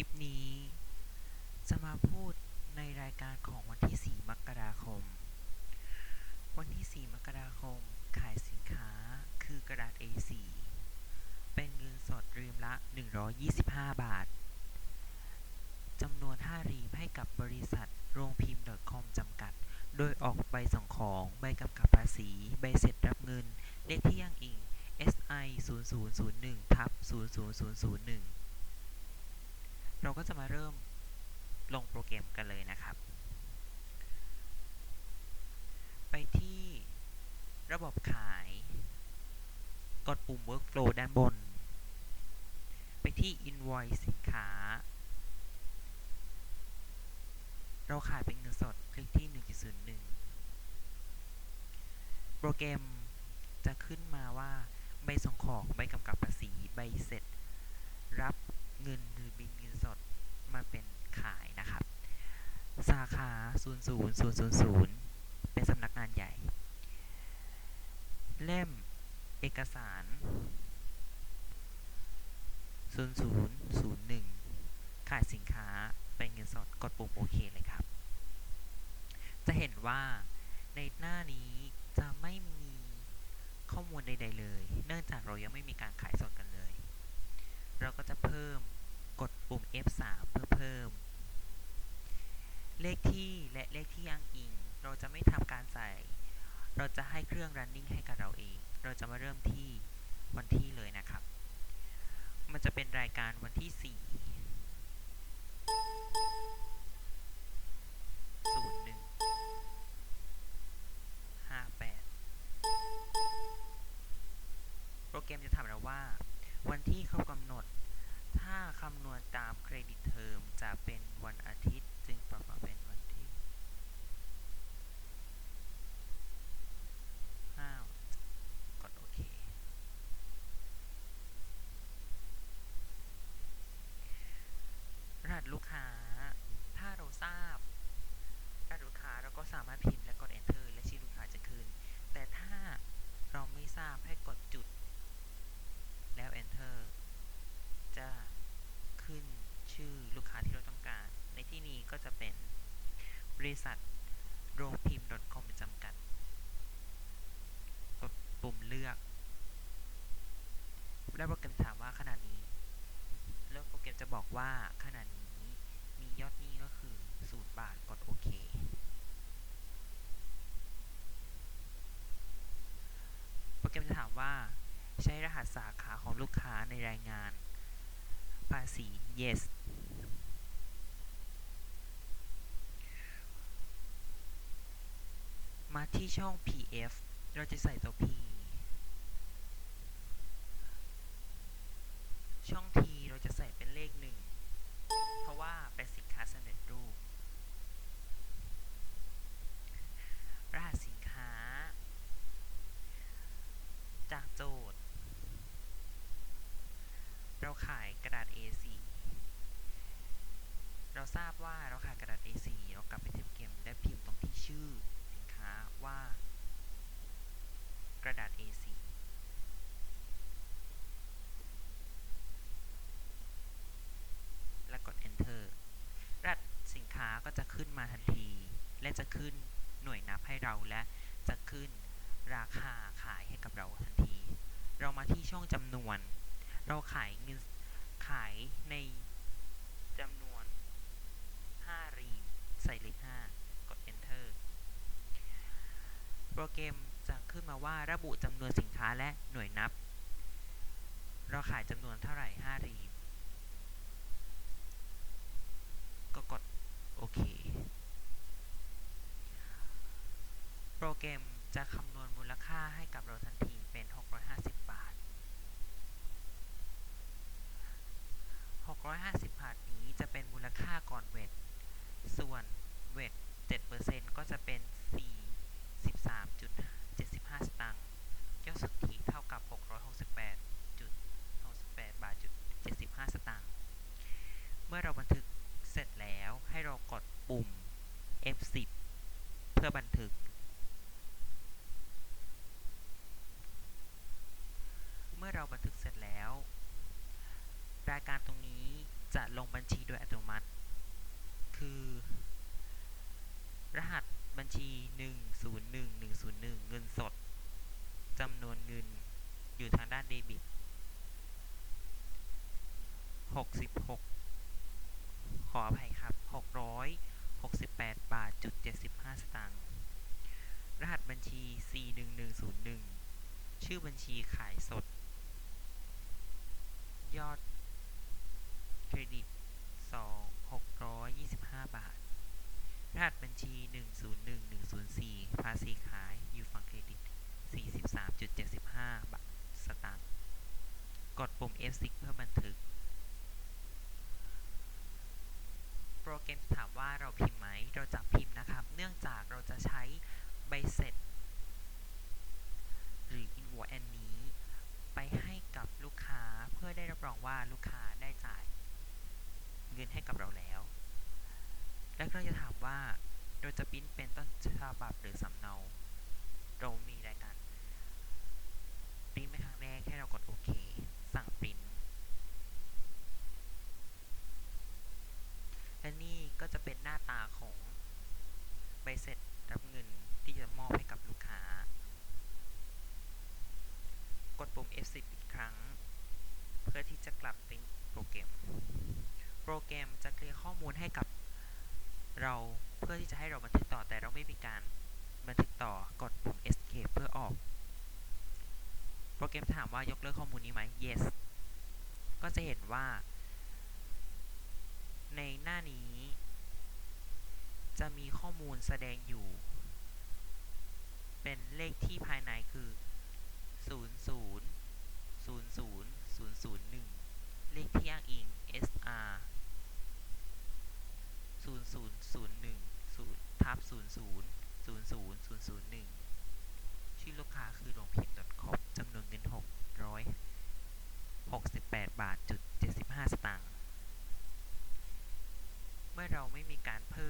ลิปนี้ จะมาพูดในรายการของวันที่ 4 มกราคม วันที่ 4 มกราคม ขายสินค้าคือกระดาษ A4 เป็นเงินสดรีมละ 125 บาท จำนวน 5 รีมให้กับบริษัทโรงพิมพ์ .com จำกัด โดยออกใบส่งของ ใบกำกับภาษี ใบเสร็จรับเงิน เลขที่อ้างอิง SI 0001ทับ00001 เราก็จะมาเริ่มลงโปรแกรมกันเลยนะครับ ไปที่ระบบขาย กดปุ่ม Workflow ด้านบน ไปที่ Invoice สินค้า เราขายเป็นเงินสดคลิกที่ 1.01 โปรแกรมจะขึ้นมาว่าใบส่งของ ใบกำกับภาษี ใบเสร็จ รับ เงินหรือบินเงินสดมาเป็นขายนะครับ สาขา 00000 เป็นสำนักงานใหญ่ เล่มเอกสาร 0001 ขายสินค้าเป็นเงินสดกดปุ่มโอเคเลยครับ จะเห็นว่าในหน้านี้จะไม่มีข้อมูลใด ๆ เลย เนื่องจากเรายังไม่มีการขายสดกัน เราก็จะเพิ่มกดปุ่ม F3 เพื่อเพิ่ม เลขที่และเลขที่อ้างอิง เราจะไม่ทำการใส่ เราจะให้เครื่อง running ให้กับเราเอง เราจะมาเริ่มที่วันที่เลยนะครับ มันจะเป็นรายการวันที่4 01 58โปรแกรมจะถามเราว่า วันที่เขากำหนด ถ้าคำนวณตามเครดิตเทอมจะเป็นวันอาทิตย์จึงปรับมาเป็นวันที่ 5 กดโอเค รหัสลูกค้า ถ้าเราทราบ รหัสลูกค้าเราก็สามารถพิมพ์และกด enter และชื่อลูกค้าจะขึ้น แต่ถ้าเราไม่ทราบให้กดจุด แล้ว enter จะขึ้นชื่อลูกค้าที่เราต้องการ ในที่นี้ก็จะเป็นบ ริษัท โรงพิมพ์ .com จำกัด กดปุ่มเลือก แล้วโปรแกรมถามว่าขนาดนี้ แล้วโปรแกรมจะบอกว่าขนาดนี้มียอดหนี้ก็คือ0บาท กดโอเค โปรแกรมจะถามว่าใช้รหัสสาขาของลูกค้าในรายงาน ภาษี yes มาที่ช่อง pf เราจะใส่ตัว p ช่อง t เราจะใส่เป็นเลขหนึ่งเพราะว่าเป็นสินค้าสำเร็จรูป รหัสสินค้า จากโจทย์ เราขายกระดาษ A4 เราทราบว่าเราขายกระดาษ A4 เรากลับไปที่โปรแกมได้พิมพ์ตรงที่ชื่อ สินค้าว่า กระดาษ A4 และกด enter รหัสสินค้าก็จะขึ้นมาทันที และจะขึ้นหน่วยนับให้เราและจะขึ้นราคาขายให้กับเราทันที เรามาที่ช่องจำนวน เราขายเงินขายในจำนวน 5 รีม ใส่เลข5กด enter โปรแกร มจะขึ้นมาว่าระบุจำนวนสินค้าและหน่วยนับ เราขายจำนวนเท่าไหร่ 5 รีม ก็กดโอเค โปรแกรมจะคำนวณมูลค่าให้กับเราทันทีเป็น 650 บาท 650 บาทนี้จะเป็นมูลค่าก่อนเวท ส่วนเวท7%ก็จะเป็น 43.75 สตางค์ยอดสุทธิเท่ากับ 668.68 บาทจุด75 สตางค์ เมื่อเราบันทึกเสร็จแล้วให้เรากดปุ่ม F10 เพื่อบันทึก เมื่ อเราบันทึกเสร็จแล้ว รายการตรงนี้จะลงบัญชีโดยอัตโนมัติ คือ รหัสบัญชี 101101 เงินสดจำนวนเงินอยู่ทางด้านเดบิต 66 ขออภัยครับ 668 บาทจุด75 สตางค์ รหัสบัญชี 41101 ชื่อบัญชีขายสด ยอดเครดิต2 625บาท รหัสบัญชี101104ภาษีขายอยู่ฝั่งเครดิต43.75บาทสตางค์ กดปุ่ม F6 เพื่อบันทึก โปรแกรมถามว่าเราพิมพ์ไหม เราจะพิมพ์นะครับ เนื่องจากเราจะใช้ใบเสร็จ หรือ invoice อันนี้ ไปให้กับลูกค้าเพื่อได้รับรอง ว่าลูกค้าได้จ่ายเงินให้กับเราแล้ว แล้วก็จะถามว่าเราจะปริ้นเป็นต้นฉบับหรือสำเนามีรายการปริ้นเป็นครั้งแรกให้เรากดโอเค สั่งปริ้น และนี่ก็จะเป็นหน้าตาของใบเสร็จรับเงินที่จะมอบให้กับลูกค้า กดปุ่ม F10 อีกครั้ง เพื่อที่จะกลับเป็นโปรแกรม โปรแกรมจะเคลียร์ข้อมูลให้กับเราเพื่อที่จะให้เราบันทึกต่อแต่เราไม่มีการบันทึกต่อกดปุ่ม Escape เพื่อออก โปรแกรมถามว่ายกเลิกข้อมูลนี้ไหม Yes ก็จะเห็นว่า ในหน้านี้ จะมีข้อมูลแสดงอยู่ เป็นเลขที่ภายในคือ ศูนย์ศูนย์หนึ่งเลขที่อ้างอิง SR ศูนย์ศูนย์ศูนย์หนึ่งศูนย์ทับศูนย์ศูนย์ศูนย์ศูนย์หนึ่งชื่อลูกค้าคือโรงพิมพ์ .com จำนวนเงินหกร้อยหกสิบแปดบาทจุดเจ็ดสิบห้าสตางค์ เมื่อเราไม่มีการเพิ่ม